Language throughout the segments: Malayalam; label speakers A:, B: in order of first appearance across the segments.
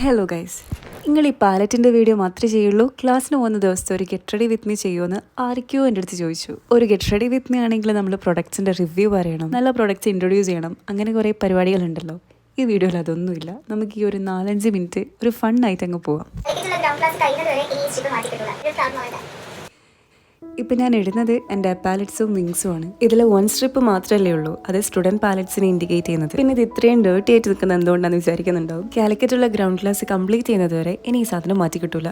A: ഹലോ ഗൈസ് നിങ്ങൾ ഈ പാലറ്റിന്റെ വീഡിയോ മാത്രമേ ചെയ്യുള്ളൂ. ക്ലാസ്സിന് പോകുന്ന ദിവസത്തെ ഒരു ഗെറ്റ് റെഡി വിത്ത് മീ ചെയ്യുമെന്ന് ആർക്കോ എന്റെ അടുത്ത് ചോദിച്ചു. ഒരു ഗെറ്റ് റെഡി വിത്ത് മീ ആണെങ്കിൽ നമ്മൾ പ്രൊഡക്ട്സിന്റെ റിവ്യൂ പറയണം. നല്ല പ്രൊഡക്ട്സ് ഇൻട്രൊഡ്യൂസ് ചെയ്യണം. അങ്ങനെ കുറേ പരിപാടികളുണ്ടല്ലോ. ഈ വീഡിയോയിൽ അതൊന്നുമില്ല. നമുക്ക് ഈ ഒരു നാലഞ്ച് മിനിറ്റ് ഒരു ഫണ്ണായിട്ട് അങ്ങ് പോവാം. ഇപ്പം ഞാൻ ഇടുന്നത് എന്റെ പാലറ്റ്സും വിങ്സും ആണ്. ഇതിൽ വൺ സ്ട്രിപ്പ് മാത്രമല്ലേ ഉള്ളൂ. അത് സ്റ്റുഡന്റ് പാലറ്റ്സിനെ ഇൻഡിക്കേറ്റ് ചെയ്യുന്നത്. പിന്നെ ഇത് ഇത്രയും ഡേർട്ടി ആയിട്ട് നിൽക്കുന്നത് എന്തുകൊണ്ടാണെന്ന് വിചാരിക്കുന്നുണ്ടാവും കാലിക്കറ്റുള്ള ഗ്രൗണ്ട് ക്ലാസ് കംപ്ലീറ്റ് ചെയ്യുന്നത് വരെ ഇനി ഈ സാധനം മാറ്റി കിട്ടൂല.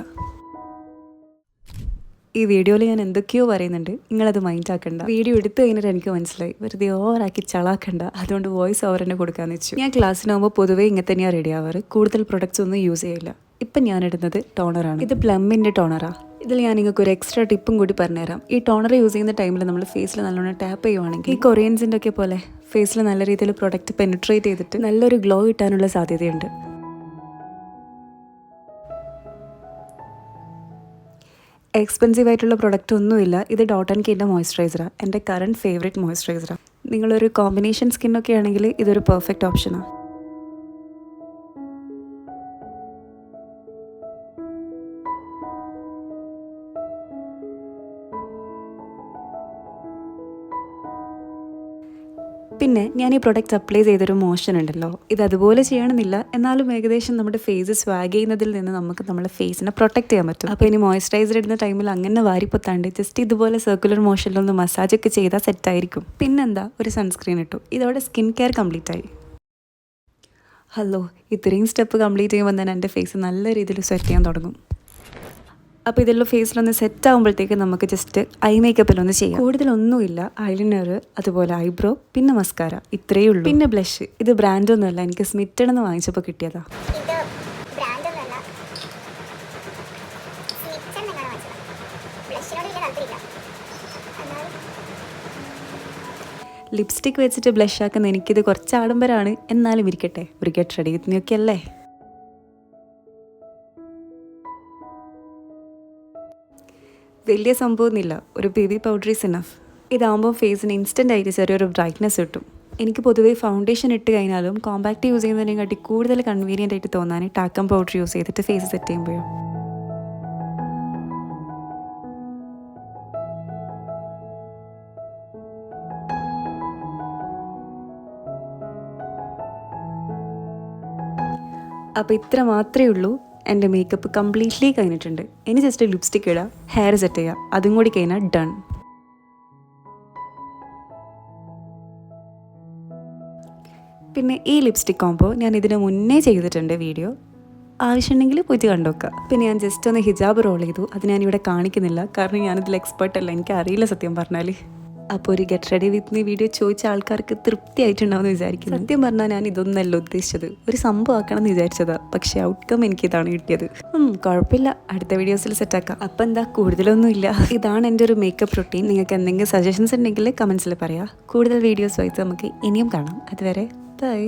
A: ഈ വീഡിയോയിൽ ഞാൻ എന്തൊക്കെയോ പറയുന്നുണ്ട്. നിങ്ങളത് മൈൻഡ് ആക്കണ്ട. വീഡിയോ എടുത്തു കഴിഞ്ഞിട്ട് എനിക്ക് മനസ്സിലായി. വെറുതെ ഓവറാക്കി ചളാക്കണ്ട. അതുകൊണ്ട് വോയിസ് ഓവർ തന്നെ കൊടുക്കാന്ന് വെച്ചു. ഞാൻ ക്ലാസ്സിനാകുമ്പോൾ പൊതുവേ ഇങ്ങനെ തന്നെയാണ് റെഡി ആവാറ്. കൂടുതൽ പ്രൊഡക്ട്സ് ഒന്നും യൂസ് ചെയ്യില്ല. ഇപ്പം ഞാനിടുന്നത് ടോണറാണ് ഇത് പ്ലംബിന്റെ ടോണറാ ഇതിൽ ഞാൻ നിങ്ങൾക്ക് ഒരു എക്സ്ട്രാ ടിപ്പും കൂടി പറഞ്ഞുതരാം. ഈ ടോണർ യൂസ് ചെയ്യുന്ന ടൈമിൽ നമ്മൾ ഫേസിൽ നല്ലോണം ടാപ്പ് ചെയ്യുവാണെങ്കിൽ ഈ കൊറിയൻസിന്റെ ഒക്കെ പോലെ ഫേസിൽ നല്ല രീതിയിൽ പ്രൊഡക്റ്റ് പെനിട്രേറ്റ് ചെയ്തിട്ട് നല്ലൊരു ഗ്ലോ കിട്ടാനുള്ള സാധ്യതയുണ്ട്. എക്സ്പെൻസീവ് ആയിട്ടുള്ള പ്രൊഡക്റ്റ് ഒന്നുമില്ല. ഇത് ഡോട്ട് ആൻഡ് കീന്റെ മോയ്സ്ചറൈസറാണ് എന്റെ കറണ്ട് ഫേവറേറ്റ് മോയ്സ്ചറൈസറാണ് നിങ്ങളൊരു കോമ്പിനേഷൻ സ്കിന്നൊക്കെ ആണെങ്കിൽ ഇതൊരു പെർഫെക്റ്റ് ഓപ്ഷനാണ് പിന്നെ ഞാൻ ഈ പ്രൊഡക്റ്റ് അപ്ലൈ ചെയ്തൊരു മോഷൻ ഉണ്ടല്ലോ ഇത് അതുപോലെ ചെയ്യണമെന്നില്ല. എന്നാലും ഏകദേശം നമ്മുടെ ഫേസ് സ്വാഗ് ചെയ്യുന്നതിൽ നിന്ന് നമുക്ക് നമ്മുടെ ഫേസിനെ പ്രൊട്ടക്ട് ചെയ്യാൻ പറ്റും. അപ്പോൾ ഇനി മോയ്സ്ചറൈസർ ഇടുന്ന ടൈമിൽ അങ്ങനെ വാരിപ്പൊത്താണ്ട് ജസ്റ്റ് ഇതുപോലെ സർക്കുലർ മോഷനിലൊന്ന് മസാജ് ഒക്കെ ചെയ്താൽ സെറ്റായിരിക്കും പിന്നെന്താ? ഒരു സൺസ്ക്രീൻ ഇട്ടു. ഇതോടെ സ്കിൻ കെയർ കംപ്ലീറ്റ് ആയി. ഹലോ ഇത്രയും സ്റ്റെപ്പ് കംപ്ലീറ്റ് ചെയ്യുമ്പോൾ തന്നെ എന്റെ ഫേസ് നല്ല രീതിയിൽ സെറ്റ് ചെയ്യാൻ തുടങ്ങും. അപ്പോൾ ഇതെല്ലാം ഫേസിലൊന്ന് സെറ്റ് ആകുമ്പോഴത്തേക്ക് നമുക്ക് ജസ്റ്റ് ഐ മേക്കപ്പിലൊന്ന് ചെയ്യാം. കൂടുതലൊന്നുമില്ല. ഐലിനർ അതുപോലെ ഐബ്രോ പിന്നെ മസ്കാര ഇത്രയേ ഉള്ളൂ. പിന്നെ ബ്ലഷ് ഇത് ബ്രാൻഡൊന്നുമല്ല എനിക്ക് സ്മിറ്റഡ് എന്ന് വാങ്ങിച്ചപ്പോൾ കിട്ടിയതാ. ലിപ്സ്റ്റിക് വെച്ചിട്ട് ബ്ലഷ് ആക്കുന്ന എനിക്കിത് കുറച്ച് ആഡംബരമാണ് എന്നാലും ഇരിക്കട്ടെ. ഒരു ഗെറ്റ് റെഡി വിത്ത് അല്ലേ? വലിയ സംഭവമൊന്നുമില്ല. ഒരു ബേബി പൗഡർ ഈസ് ഇനഫ് ഇതാകുമ്പോൾ ഫേസിന് ഇൻസ്റ്റന്റ് ആയിട്ട് ചെറിയൊരു ബ്രൈറ്റ്നസ് കിട്ടും. എനിക്ക് പൊതുവേ ഫൗണ്ടേഷൻ ഇട്ട് കഴിഞ്ഞാലും കോമ്പാക്റ്റ് യൂസ് ചെയ്യുന്നതിനെക്കാട്ടി കൂടുതൽ കൺവീനിയന്റ് ആയിട്ട് തോന്നാൻ ടാക്കം പൗഡർ യൂസ് ചെയ്തിട്ട് ഫേസ് സെറ്റ് ചെയ്യുമ്പോഴും. അപ്പോൾ ഇത്ര മാത്രമേ ഉള്ളൂ. എന്റെ മേക്കപ്പ് കംപ്ലീറ്റ്ലി കഴിഞ്ഞിട്ടുണ്ട്. ഇനി ജസ്റ്റ് ലിപ്സ്റ്റിക് ഇടുക ഹെയർ സെറ്റ് ചെയ്യുക അതും കൂടി കഴിഞ്ഞാൽ ഡൺ പിന്നെ ഈ ലിപ്സ്റ്റിക് കോംബോ ഞാൻ ഇതിന് മുന്നേ ചെയ്തിട്ടുണ്ട് വീഡിയോ ആവശ്യമുണ്ടെങ്കിൽ പോയിട്ട് കണ്ടുവെക്കുക പിന്നെ ഞാൻ ജസ്റ്റ് ഒന്ന് ഹിജാബ് റോൾ ചെയ്തു. അത് ഞാനിവിടെ കാണിക്കുന്നില്ല. കാരണം ഞാനിതിൽ എക്സ്പേർട്ടല്ല അല്ല. എനിക്ക് അറിയില്ല സത്യം പറഞ്ഞാൽ അപ്പോൾ ഒരു get ready with me video ചോദിച്ച ആൾക്കാർക്ക് തൃപ്തിയായിട്ടുണ്ടാവുമെന്ന് വിചാരിക്കുന്നു. സത്യം പറഞ്ഞാൽ ഞാൻ ഇതൊന്നല്ല ഉദ്ദേശിച്ചത്. ഒരു സംഭവം ആക്കണം എന്ന് വിചാരിച്ചതാ. പക്ഷേ ഔട്ട്കം എനിക്ക് ഇതാണ് കിട്ടിയത്. കുഴപ്പമില്ല. അടുത്ത വീഡിയോസിൽ സെറ്റാക്കാം അപ്പം എന്താ കൂടുതലൊന്നുമില്ല ഇതാണ് എന്റെ ഒരു മേക്കപ്പ് റൊട്ടീൻ നിങ്ങൾക്ക് എന്തെങ്കിലും സജഷൻസ് ഉണ്ടെങ്കിൽ കമൻസിൽ പറയാം. കൂടുതൽ വീഡിയോസ് വായിച്ച് നമുക്ക് ഇനിയും കാണാം. അതുവരെ ബൈ